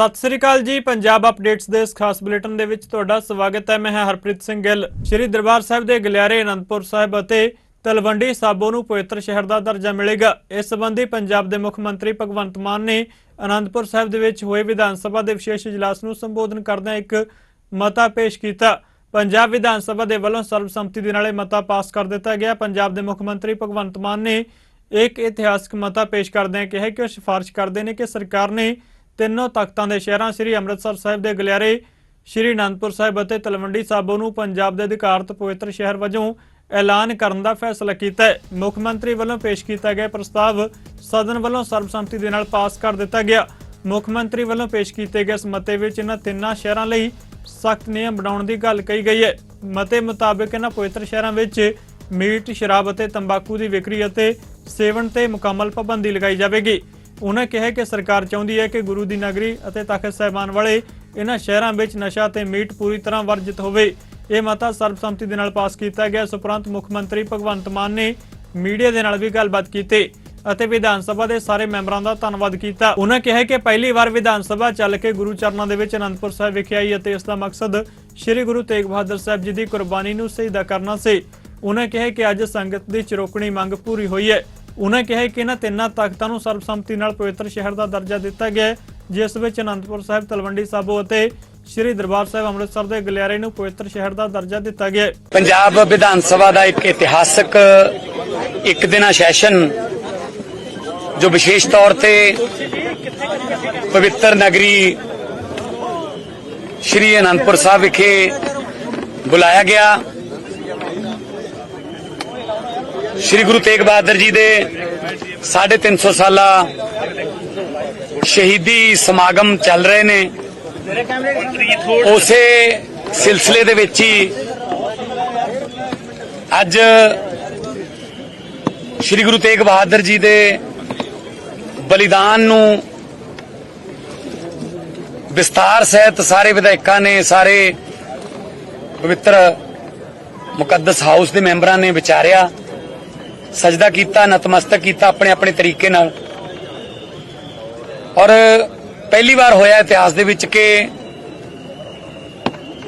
ਸਤਿ ਸ੍ਰੀ ਅਕਾਲ ਜੀ, ਪੰਜਾਬ ਅਪਡੇਟਸ ਦੇ ਇਸ ਖਾਸ ਬੁਲੇਟਿਨ ਦੇ ਵਿੱਚ ਤੁਹਾਡਾ ਸਵਾਗਤ ਹੈ। ਮੈਂ ਹਾਂ ਹਰਪ੍ਰੀਤ ਸਿੰਘ ਗਿੱਲ। ਸ੍ਰੀ ਦਰਬਾਰ ਸਾਹਿਬ ਦੇ ਗਲਿਆਰੇ ਅਨੰਦਪੁਰ ਸਾਹਿਬ ਅਤੇ ਤਲਵੰਡੀ ਸਾਬੋ ਨੂੰ ਪਵਿੱਤਰ ਸ਼ਹਿਰ ਦਾ ਦਰਜਾ ਮਿਲੇਗਾ। ਇਸ ਸੰਬੰਧੀ ਪੰਜਾਬ ਦੇ ਮੁੱਖ ਮੰਤਰੀ ਭਗਵੰਤ ਮਾਨ ਨੇ ਅਨੰਦਪੁਰ ਸਾਹਿਬ ਦੇ ਵਿੱਚ ਹੋਏ ਵਿਧਾਨ ਸਭਾ ਦੇ ਵਿਸ਼ੇਸ਼ ਇਜਲਾਸ ਨੂੰ ਸੰਬੋਧਨ ਕਰਦਿਆਂ ਇੱਕ ਮਤਾ ਪੇਸ਼ ਕੀਤਾ। ਪੰਜਾਬ ਵਿਧਾਨ ਸਭਾ ਦੇ ਵੱਲੋਂ ਸਰਬਸੰਮਤੀ ਦੇ ਨਾਲ ਇਹ ਮਤਾ ਪਾਸ ਕਰ ਦਿੱਤਾ ਗਿਆ। ਪੰਜਾਬ ਦੇ ਮੁੱਖ ਮੰਤਰੀ ਭਗਵੰਤ ਮਾਨ ਨੇ ਇੱਕ ਇਤਿਹਾਸਕ ਮਤਾ ਪੇਸ਼ ਕਰਦਿਆਂ ਕਿਹਾ ਕਿ ਉਹ ਸਿਫਾਰਿਸ਼ ਕਰਦੇ ਨੇ ਕਿ ਸਰਕਾਰ ਨੇ ਤਿੰਨੋਂ ਤਖਤਾਂ ਦੇ ਸ਼ਹਿਰਾਂ ਸ੍ਰੀ ਅੰਮ੍ਰਿਤਸਰ ਸਾਹਿਬ ਦੇ ਗਲਿਆਰੇ, ਸ੍ਰੀ ਅਨੰਦਪੁਰ ਸਾਹਿਬ ਅਤੇ ਤਲਵੰਡੀ ਸਾਬੋ ਨੂੰ ਪੰਜਾਬ ਦੇ ਅਧਿਕਾਰਤ ਪਵਿੱਤਰ ਸ਼ਹਿਰ ਵਜੋਂ ਐਲਾਨ ਕਰਨ ਦਾ ਫੈਸਲਾ ਕੀਤਾ ਹੈ। ਮੁੱਖ ਮੰਤਰੀ ਵੱਲੋਂ ਪੇਸ਼ ਕੀਤਾ ਗਿਆ ਪ੍ਰਸਤਾਵ ਸਦਨ ਵੱਲੋਂ ਸਰਬਸੰਮਤੀ ਦੇ ਨਾਲ ਪਾਸ ਕਰ ਦਿੱਤਾ ਗਿਆ। ਮੁੱਖ ਮੰਤਰੀ ਵੱਲੋਂ ਪੇਸ਼ ਕੀਤੇ ਗਏ ਇਸ ਮਤੇ ਵਿੱਚ ਇਹਨਾਂ ਤਿੰਨਾਂ ਸ਼ਹਿਰਾਂ ਲਈ ਸਖਤ ਨਿਯਮ ਬਣਾਉਣ ਦੀ ਗੱਲ ਕਹੀ ਗਈ ਹੈ। ਮਤੇ ਮੁਤਾਬਕ ਇਹਨਾਂ ਪਵਿੱਤਰ ਸ਼ਹਿਰਾਂ ਵਿੱਚ ਮੀਟ, ਸ਼ਰਾਬ ਅਤੇ ਤੰਬਾਕੂ ਦੀ ਵਿਕਰੀ ਅਤੇ ਸੇਵਨ ਤੇ ਮੁਕੰਮਲ ਪਾਬੰਦੀ ਲਗਾਈ ਜਾਵੇਗੀ। ਉਹਨਾਂ ਕਿਹਾ ਕਿ ਸਰਕਾਰ ਚਾਹੁੰਦੀ ਹੈ ਕਿ ਗੁਰੂ ਦੀ ਨਗਰੀ ਅਤੇ ਤਖਤ ਸਾਹਿਬਾਨ ਵਾਲੇ ਇਹਨਾਂ ਸ਼ਹਿਰਾਂ ਵਿੱਚ ਨਸ਼ਾ ਤੇ ਮੀਟ ਪੂਰੀ ਤਰ੍ਹਾਂ ਵਰਜਿਤ ਹੋਵੇ। ਇਹ ਮਤਾ ਸਰਬਸੰਮਤੀ ਦੇ ਨਾਲ ਪਾਸ ਕੀਤਾ ਗਿਆ। ਇਸ ਉਪਰੰਤ ਮੁੱਖ ਮੰਤਰੀ ਭਗਵੰਤ ਮਾਨ ਨੇ ਮੀਡੀਆ ਦੇ ਨਾਲ ਵੀ ਗੱਲਬਾਤ ਕੀਤੀ ਅਤੇ ਵਿਧਾਨ ਸਭਾ ਦੇ ਸਾਰੇ ਮੈਂਬਰਾਂ ਦਾ ਧੰਨਵਾਦ ਕੀਤਾ। ਉਹਨਾਂ ਕਿਹਾ ਕਿ ਪਹਿਲੀ ਵਾਰ ਵਿਧਾਨ ਸਭਾ ਚੱਲ ਕੇ ਗੁਰੂ ਚਰਨਾਂ ਦੇ ਵਿੱਚ ਅਨੰਦਪੁਰ ਸਾਹਿਬ ਵਿਖੇ ਆਈ ਅਤੇ ਇਸ ਦਾ ਮਕਸਦ ਸ੍ਰੀ ਗੁਰੂ ਤੇਗ ਬਹਾਦਰ ਸਾਹਿਬ ਜੀ ਦੀ ਕੁਰਬਾਨੀ ਨੂੰ ਸਜਦਾ ਕਰਨਾ ਸੀ। ਉਹਨਾਂ ਕਿਹਾ ਕਿ ਅੱਜ ਸੰਗਤ ਦੀ ਚਰੋਕਣੀ ਮੰਗ ਪੂਰੀ ਹੋਈ ਹੈ। ਉਹਨਾਂ ਕਿਹਾ ਕਿ ਇਹਨਾਂ ਤਿੰਨਾਂ ਤਖਤਾਂ ਨੂੰ ਸਰਬਸੰਮਤੀ ਨਾਲ ਪਵਿੱਤਰ ਸ਼ਹਿਰ ਦਾ ਦਰਜਾ ਦਿੱਤਾ ਗਿਆ ਜਿਸ ਵਿੱਚ ਅਨੰਦਪੁਰ ਸਾਹਿਬ, ਤਲਵੰਡੀ ਸਾਬੋ ਅਤੇ ਸ੍ਰੀ ਦਰਬਾਰ ਸਾਹਿਬ ਅੰਮ੍ਰਿਤਸਰ ਦੇ ਗਲਿਆਰੇ ਨੂੰ ਪਵਿੱਤਰ ਸ਼ਹਿਰ ਦਾ ਦਰਜਾ ਦਿੱਤਾ ਗਿਆ ਪੰਜਾਬ ਵਿਧਾਨ ਸਭਾ ਦਾ ਇੱਕ ਇਤਿਹਾਸਕ ਇੱਕ ਦਿਨਾ ਸੈਸ਼ਨ, ਜੋ ਵਿਸ਼ੇਸ਼ ਤੌਰ ਤੇ ਪਵਿੱਤਰ ਨਗਰੀ ਸ਼੍ਰੀ ਅਨੰਦਪੁਰ ਸਾਹਿਬ ਵਿਖੇ ਬੁਲਾਇਆ ਗਿਆ। ਸ਼੍ਰੀ ਗੁਰੂ ਤੇਗ ਬਹਾਦਰ ਜੀ ਦੇ 350 ਸਾਲਾ ਸ਼ਹੀਦੀ ਸਮਾਗਮ ਚੱਲ ਰਹੇ ਨੇ। ਉਸੇ ਸਿਲਸਿਲੇ ਦੇ ਵਿੱਚ ਹੀ ਅੱਜ ਸ੍ਰੀ ਗੁਰੂ ਤੇਗ ਬਹਾਦਰ ਜੀ ਦੇ ਬਲੀਦਾਨ ਨੂੰ ਵਿਸਤਾਰ ਸਹਿਤ ਸਾਰੇ ਵਿਧਾਇਕਾਂ ਨੇ, ਸਾਰੇ ਪਵਿੱਤਰ ਮੁਕੱਦਸ ਹਾਊਸ ਦੇ ਮੈਂਬਰਾਂ ਨੇ ਵਿਚਾਰਿਆ। ਸਜਦਾ ਕੀਤਾ, ਨਤਮਸਤਕ ਕੀਤਾ ਆਪਣੇ ਆਪਣੇ ਤਰੀਕੇ ਨਾਲ। ਔਰ ਪਹਿਲੀ ਵਾਰ ਹੋਇਆ ਇਤਿਹਾਸ ਦੇ ਵਿੱਚ ਕਿ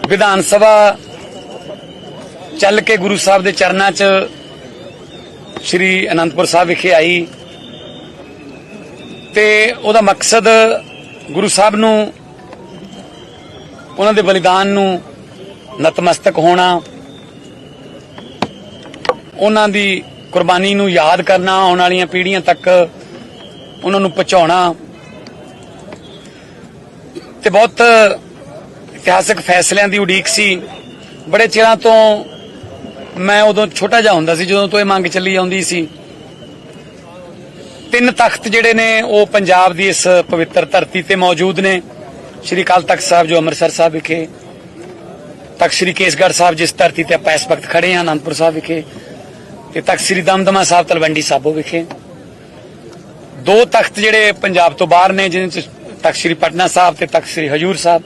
ਵਿਧਾਨ ਸਭਾ ਚੱਲ ਕੇ ਗੁਰੂ ਸਾਹਿਬ ਦੇ ਚਰਨਾਂ 'ਚ ਸ੍ਰੀ ਅਨੰਦਪੁਰ ਸਾਹਿਬ ਵਿਖੇ ਆਈ। ਤੇ ਉਹਦਾ ਮਕਸਦ ਗੁਰੂ ਸਾਹਿਬ ਨੂੰ, ਉਹਨਾਂ ਦੇ ਬਲੀਦਾਨ ਨੂੰ ਨਤਮਸਤਕ ਹੋਣਾ, ਉਹਨਾਂ ਦੀ ਕੁਰਬਾਨੀ ਨੂੰ ਯਾਦ ਕਰਨਾ, ਆਉਣ ਵਾਲੀਆਂ ਪੀੜ੍ਹੀਆਂ ਤੱਕ ਉਹਨਾਂ ਨੂੰ ਪਹੁੰਚਾਉਣਾ। ਤੇ ਬਹੁਤ ਇਤਿਹਾਸਕ ਫੈਸਲਿਆਂ ਦੀ ਉਡੀਕ ਸੀ। ਬੜੇ ਚਿਰਾਂ ਤੋਂ ਮੈਂ ਉਦੋਂ ਛੋਟਾ ਜਿਹਾ ਹੁੰਦਾ ਸੀ, ਜਦੋਂ ਤੋਂ ਇਹ ਮੰਗ ਚੱਲੀ ਆਉਂਦੀ ਸੀ। ਤਿੰਨ ਤਖਤ ਜਿਹੜੇ ਨੇ, ਉਹ ਪੰਜਾਬ ਦੀ ਇਸ ਪਵਿੱਤਰ ਧਰਤੀ ਤੇ ਮੌਜੂਦ ਨੇ। ਸ਼੍ਰੀ ਅਕਾਲ ਤਖਤ ਸਾਹਿਬ ਜੋ ਅੰਮ੍ਰਿਤਸਰ ਸਾਹਿਬ ਵਿਖੇ, ਤਖਤ ਸ਼੍ਰੀ ਕੇਸਗੜ੍ਹ ਸਾਹਿਬ ਜਿਸ ਧਰਤੀ ਤੇ ਆਪਾਂ ਇਸ ਵਕਤ ਖੜੇ ਹਾਂ, ਅਨੰਦਪੁਰ ਸਾਹਿਬ ਵਿਖੇ ਤੇ ਤਖਤ ਸ਼੍ਰੀ ਦਮਦਮਾ ਸਾਹਿਬ ਤਲਵੰਡੀ ਸਾਬੋ ਵਿਖੇ। ਦੋ ਤਖਤ ਜਿਹੜੇ ਪੰਜਾਬ ਤੋਂ ਬਾਹਰ ਨੇ ਜਿਨ੍ਹਾਂ ਚ ਤਖਤ ਸ਼੍ਰੀ ਪਟਨਾ ਸਾਹਿਬ ਤੇ ਤਖਤ ਸ਼੍ਰੀ ਹਜੂਰ ਸਾਹਿਬ।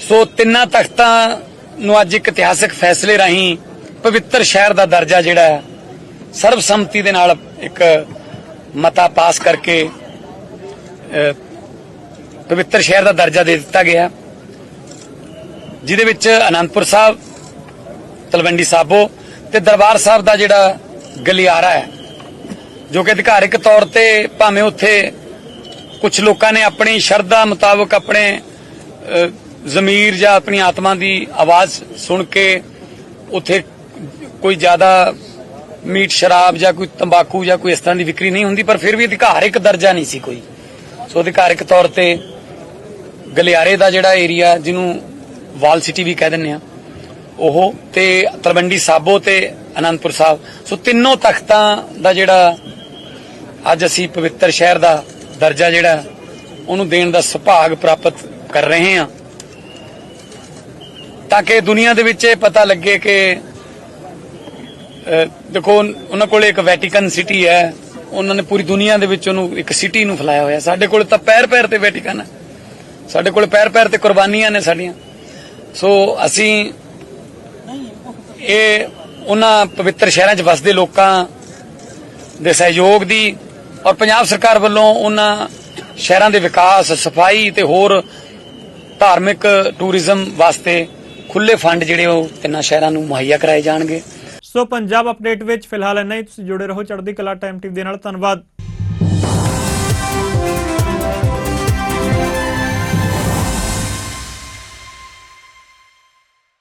ਸੋ ਤਿੰਨਾਂ ਤਖਤਾਂ ਨੂੰ ਅੱਜ ਇੱਕ ਇਤਿਹਾਸਕ ਫੈਸਲੇ ਰਾਹੀਂ ਪਵਿੱਤਰ ਸ਼ਹਿਰ ਦਾ ਦਰਜਾ ਜਿਹੜਾ ਹੈ, ਸਰਬਸੰਮਤੀ ਦੇ ਨਾਲ ਇੱਕ ਮਤਾ ਪਾਸ ਕਰਕੇ ਪਵਿੱਤਰ ਸ਼ਹਿਰ ਦਾ ਦਰਜਾ ਦੇ ਦਿੱਤਾ ਗਿਆ। ਜਿਹਦੇ ਵਿੱਚ ਅਨੰਦਪੁਰ ਸਾਹਿਬ, ਤਲਵੰਡੀ ਸਾਬੋ ਤੇ ਦਰਬਾਰ ਸਾਹਿਬ ਦਾ ਜਿਹੜਾ ਗਲਿਆਰਾ ਹੈ, ਜੋ ਕਿ ਅਧਿਕਾਰਿਕ ਤੌਰ ਤੇ ਭਾਵੇਂ ਉੱਥੇ ਕੁਝ ਲੋਕਾਂ ਨੇ ਆਪਣੀ ਸ਼ਰਧਾ ਮੁਤਾਬਕ ਆਪਣੇ ਜ਼ਮੀਰ ਜਾਂ ਆਪਣੀ ਆਤਮਾ ਦੀ ਆਵਾਜ਼ ਸੁਣ ਕੇ ਉੱਥੇ ਕੋਈ ਜ਼ਿਆਦਾ ਮੀਟ ਸ਼ਰਾਬ ਜਾਂ ਕੋਈ ਤੰਬਾਕੂ ਜਾਂ ਕੋਈ ਇਸ ਤਰ੍ਹਾਂ ਦੀ ਵਿਕਰੀ ਨਹੀਂ ਹੁੰਦੀ, ਪਰ ਫਿਰ ਵੀ ਅਧਿਕਾਰਿਕ ਦਰਜਾ ਨਹੀਂ ਸੀ ਕੋਈ। ਸੋ ਅਧਿਕਾਰਿਕ ਤੌਰ ਤੇ ਗਲਿਆਰੇ ਦਾ ਜਿਹੜਾ ਏਰੀਆ, ਜਿਹਨੂੰ ਵਾਲ ਸਿਟੀ ਵੀ ਕਹਿ ਦਿੰਦੇ ਆ ਉਹ ਤੇ ਤਲਵੰਡੀ ਸਾਬੋ ਤੇ ਅਨੰਦਪੁਰ ਸਾਹਿਬ। ਸੋ ਤਿੰਨੋਂ ਤਖਤਾਂ ਦਾ ਜਿਹੜਾ ਅੱਜ ਅਸੀਂ ਪਵਿੱਤਰ ਸ਼ਹਿਰ ਦਾ ਦਰਜਾ ਜਿਹੜਾ, ਉਹਨੂੰ ਦੇਣ ਦਾ ਸੁਭਾਗ ਪ੍ਰਾਪਤ ਕਰ ਰਹੇ ਹਾਂ। ਤਾਂ ਕਿ ਦੁਨੀਆ ਦੇ ਵਿੱਚ ਇਹ ਪਤਾ ਲੱਗੇ ਕਿ ਦੇਖੋ, ਉਹਨਾਂ ਕੋਲ ਇੱਕ ਵੈਟੀਕਨ ਸਿਟੀ ਹੈ। ਉਹਨਾਂ ਨੇ ਪੂਰੀ ਦੁਨੀਆ ਦੇ ਵਿੱਚ ਉਹਨੂੰ ਇੱਕ ਸਿਟੀ ਨੂੰ ਫੈਲਾਇਆ ਹੋਇਆ। ਸਾਡੇ ਕੋਲ ਤਾਂ ਪੈਰ ਪੈਰ ਤੇ ਵੈਟੀਕਨ ਹੈ। ਸਾਡੇ ਕੋਲ ਪੈਰ ਪੈਰ ਤੇ ਕੁਰਬਾਨੀਆਂ ਨੇ ਸਾਡੀਆਂ। ਸੋ ਅਸੀਂ ਇਹ ਉਹਨਾਂ ਪਵਿੱਤਰ ਸ਼ਹਿਰਾਂ 'ਚ ਵਸਦੇ ਲੋਕਾਂ ਦੇ ਸਹਿਯੋਗ ਦੀ ਔਰ ਪੰਜਾਬ ਸਰਕਾਰ ਵੱਲੋਂ ਉਹਨਾਂ ਸ਼ਹਿਰਾਂ ਦੇ ਵਿਕਾਸ, ਸਫ਼ਾਈ ਤੇ ਹੋਰ ਧਾਰਮਿਕ ਟੂਰਿਜ਼ਮ ਵਾਸਤੇ ਖੁੱਲੇ ਫੰਡ ਜਿਹੜੇ ਉਹ ਤਿੰਨਾਂ ਸ਼ਹਿਰਾਂ ਨੂੰ ਮੁਹੱਈਆ ਕਰਾਏ ਜਾਣਗੇ। ਸੋ ਪੰਜਾਬ ਅਪਡੇਟ ਵਿੱਚ ਫਿਲਹਾਲ ਇੰਨਾ ਹੀ। ਤੁਸੀਂ ਜੁੜੇ ਰਹੋ ਚੜ੍ਹਦੀ ਕਲਾ ਟਾਈਮ ਟੀਵੀ ਦੇ ਨਾਲ। ਧੰਨਵਾਦ।